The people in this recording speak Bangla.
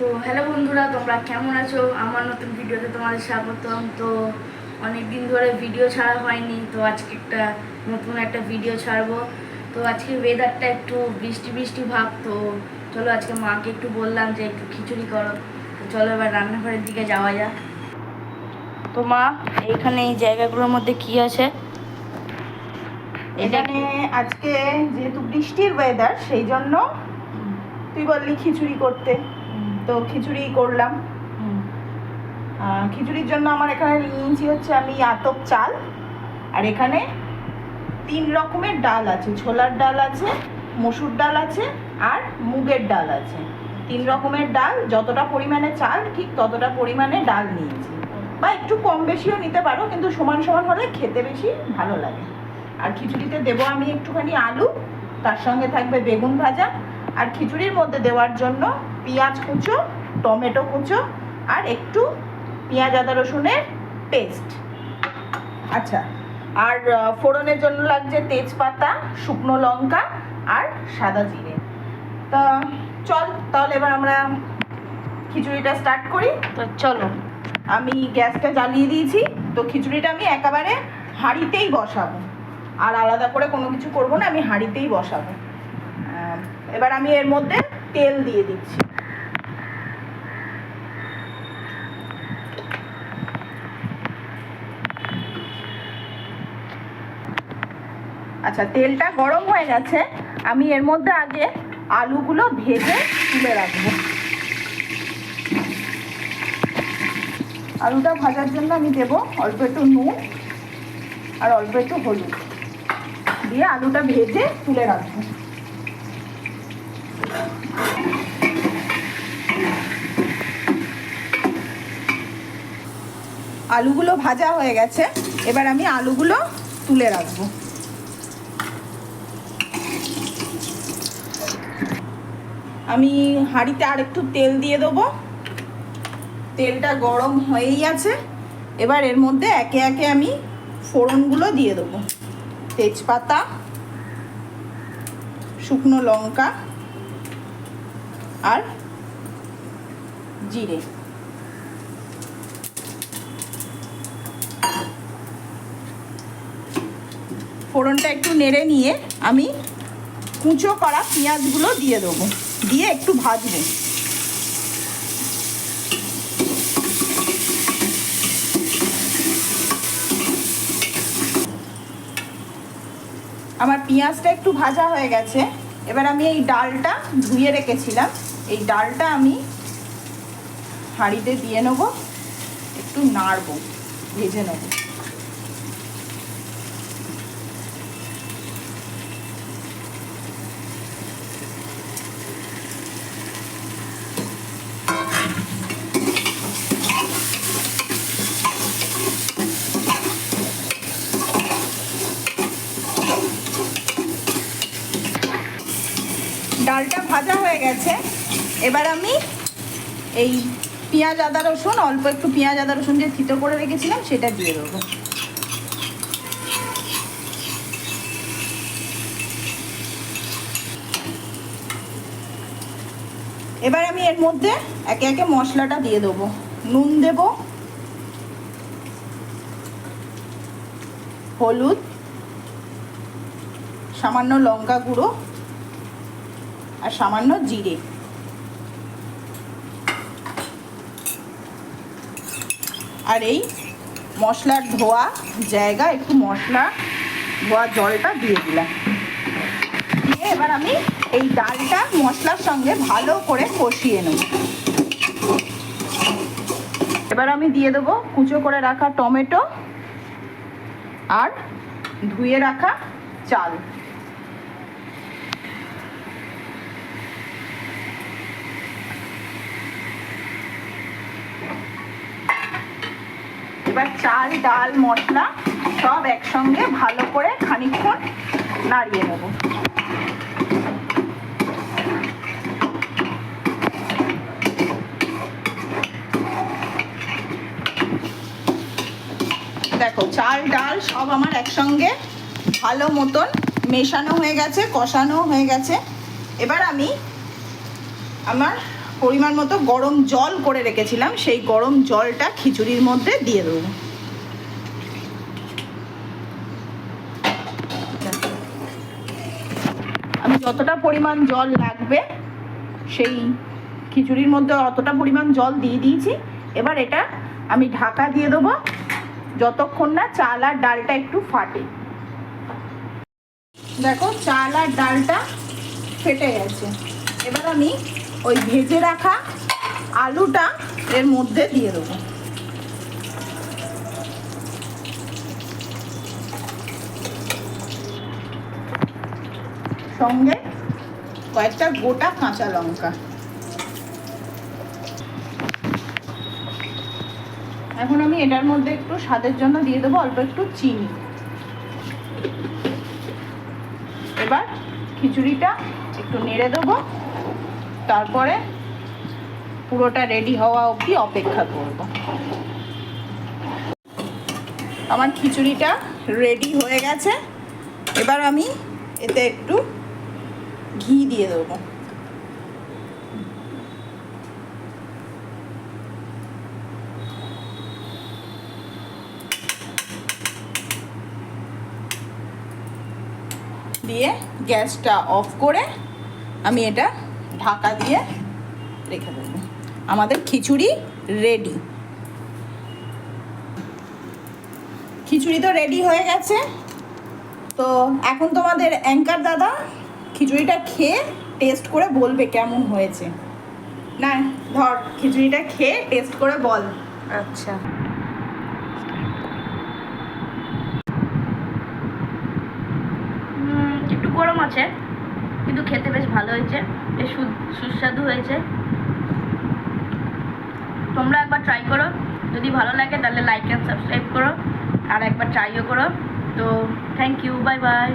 তো হ্যালো বন্ধুরা, তোমরা কেমন আছো? আমার নতুন ভিডিওতে তোমাদের স্বাগতম। তো অনেক দিন ধরে ভিডিও ছাড়া হয়নি, তো আজকে একটা নতুন একটা ভিডিও ছাড়বো। তো আজকে ওয়েদারটা একটু বৃষ্টি বৃষ্টি ভাব, তো চলো আজকে মাকে একটু বললাম যে একটু খিচুড়ি করো। তো চলো এবার রান্নাঘরের দিকে যাওয়া যাক। তো মা, এইখানে এই জায়গাগুলোর মধ্যে কি আছে? এখানে আজকে যেহেতু বৃষ্টির ওয়েদার সেই জন্য তুই বললি খিচুড়ি করতে। তো খিচুড়ি করলাম। খিচুড়ির জন্য আমার এখানে নিয়েছি হচ্ছে আমি আতপ চাল। আর এখানে তিন রকমের ডাল আছে। ছোলার ডাল আছে মসুর ডাল আছে আর মুগের ডাল আছে। তিন রকমের ডাল যতটা পরিমাণে চাল ঠিক ততটা পরিমাণে ডাল নিয়েছি। বা একটু কম বেশিও নিতে পারো কিন্তু সমান সমান হলে খেতে বেশি ভালো লাগে। আর খিচুড়িতে দেবো আমি একটুখানি আলু তার সঙ্গে থাকবে বেগুন ভাজা। আর খিচুড়ির মধ্যে দেওয়ার জন্য পেঁয়াজ কুচো টমেটো কুচো আর একটু পেঁয়াজ আদা রসুনের পেস্ট আচ্ছা আর ফোড়নের জন্য লাগছে তেজপাতা শুকনো লঙ্কা আর সাদা জিরে। তা চল তাহলে এবার আমরা খিচুড়িটা স্টার্ট করি। তো চলো। আমি গ্যাসটা জ্বালিয়ে দিয়েছি তো খিচুড়িটা আমি একেবারে হাঁড়িতেই বসাবো। আর আলাদা করে কোনো কিছু করব না আমি হাঁড়িতেই বসাবো। এবার আমি এর মধ্যে তেল দিয়ে দিচ্ছি। আচ্ছা তেলটা গরম হয়ে গেছে, আমি এর মধ্যে আগে আলুগুলো ভেজে তুলে রাখব। আলুটা ভাজার জন্য আমি দেব অল্প একটু নুন আর অল্প একটু হলুদ। দিয়ে আলুটা ভেজে তুলে রাখব। আলুগুলো ভাজা হয়ে গেছে, এবার আমি আলুগুলো তুলে রাখব। আমি হাঁড়িতে আর একটু তেল দিয়ে দেবো। তেলটা গরম হয়েই আছে। এবার এর মধ্যে একে একে আমি ফোড়নগুলো দিয়ে দেবো। তেজপাতা, শুকনো লঙ্কা আর জিরে। ফোড়নটা একটু নেড়ে নিয়ে আমি কুঁচো করা পেঁয়াজগুলো দিয়ে দেবো। দিয়ে একটু ভাজবো। আমার পেঁয়াজটা একটু ভাজা হয়ে গেছে। এবার আমি এই ডালটা ধুয়ে রেখেছিলাম। এই ডালটা আমি হাঁড়িতে দিয়ে নেব, একটু নাড়বো, ভেজে নেব ডালটা ভাজা হয়ে গেছে। এবার আমি এই পেঁয়াজ, আদা, রসুন, অল্প একটু পেঁয়াজ, আদা, রসুন যে থিতো করে রেখেছিলাম, সেটা দিয়ে দেবো। এবার আমি এর মধ্যে একে একে মশলাটা দিয়ে দেবো। নুন দেব, হলুদ, সামান্য লঙ্কা গুঁড়ো আর সামান্য জিরে। আর এই মশলার ধোয়া জায়গা, একটু মশলা ধোয়া জলটা দিয়ে দিলাম। দিয়ে এবার আমি এই ডালটা মশলার সঙ্গে ভালো করে কষিয়ে নেব। এবার আমি দিয়ে দেবো কুচো করে রাখা টমেটো আর ধুয়ে রাখা চাল। এবার চাল, ডাল, মশলা সব একসঙ্গে ভালো করে খানিকক্ষণ নাড়িয়ে নেব। দেখো, চাল, ডাল সব আমার একসঙ্গে ভালো মতন মেশানো হয়ে গেছে কষানো হয়ে গেছে। এবার আমি আমার পরিমাণ মতো গরম জল করে রেখেছিলাম, সেই গরম জলটা খিচুড়ির মধ্যে দিয়ে দেবো। আমি যতটা পরিমাণ জল লাগবে, সেই খিচুড়ির মধ্যে অতটা পরিমাণ জল দিয়ে দিয়েছি। এবার এটা আমি ঢাকা দিয়ে দেবো, যতক্ষণ না চাল আর ডালটা একটু ফাটে। দেখো, চাল আর ডালটা ফেটে গেছে। এবার আমি ওই ভেজে রাখা আলুটা এর মধ্যে দিয়ে দেবো। সঙ্গে কয়েকটা গোটা কাঁচা লঙ্কা। এখন আমি এটার মধ্যে একটু স্বাদের জন্য দিয়ে দেবো অল্প একটু চিনি। এবার খিচুড়িটা একটু নেড়ে দেবো। তারপরে পুরোটা রেডি হওয়া অবধি অপেক্ষা করব। আমার খিচুড়িটা রেডি হয়ে গেছে। এবার আমি এতে একটু ঘি দিয়ে দেবো। দিয়ে গ্যাসটা অফ করে আমি এটা ঢাকা দিয়ে রেখে দেবো। আমাদের খিচুড়ি রেডি খিচুড়ি তো রেডি হয়ে গেছে। তো এখন তোমাদের অ্যাঙ্কার দাদা খিচুড়িটা খেয়ে টেস্ট করে বলবে কেমন হয়েছে। না, ধর, খিচুড়িটা খেয়ে টেস্ট করে বল। আচ্ছা। একটু গরম আছে। কিন্তু খেতে বেশ ভালো হয়েছে। বেশ সুস্বাদু হয়েছে। তোমরা একবার ট্রাই করো। যদি ভালো লাগে তাহলে লাইক অ্যান্ড সাবস্ক্রাইব করো। আর একবার ট্রাইও করো। তো থ্যাংক ইউ বাই বাই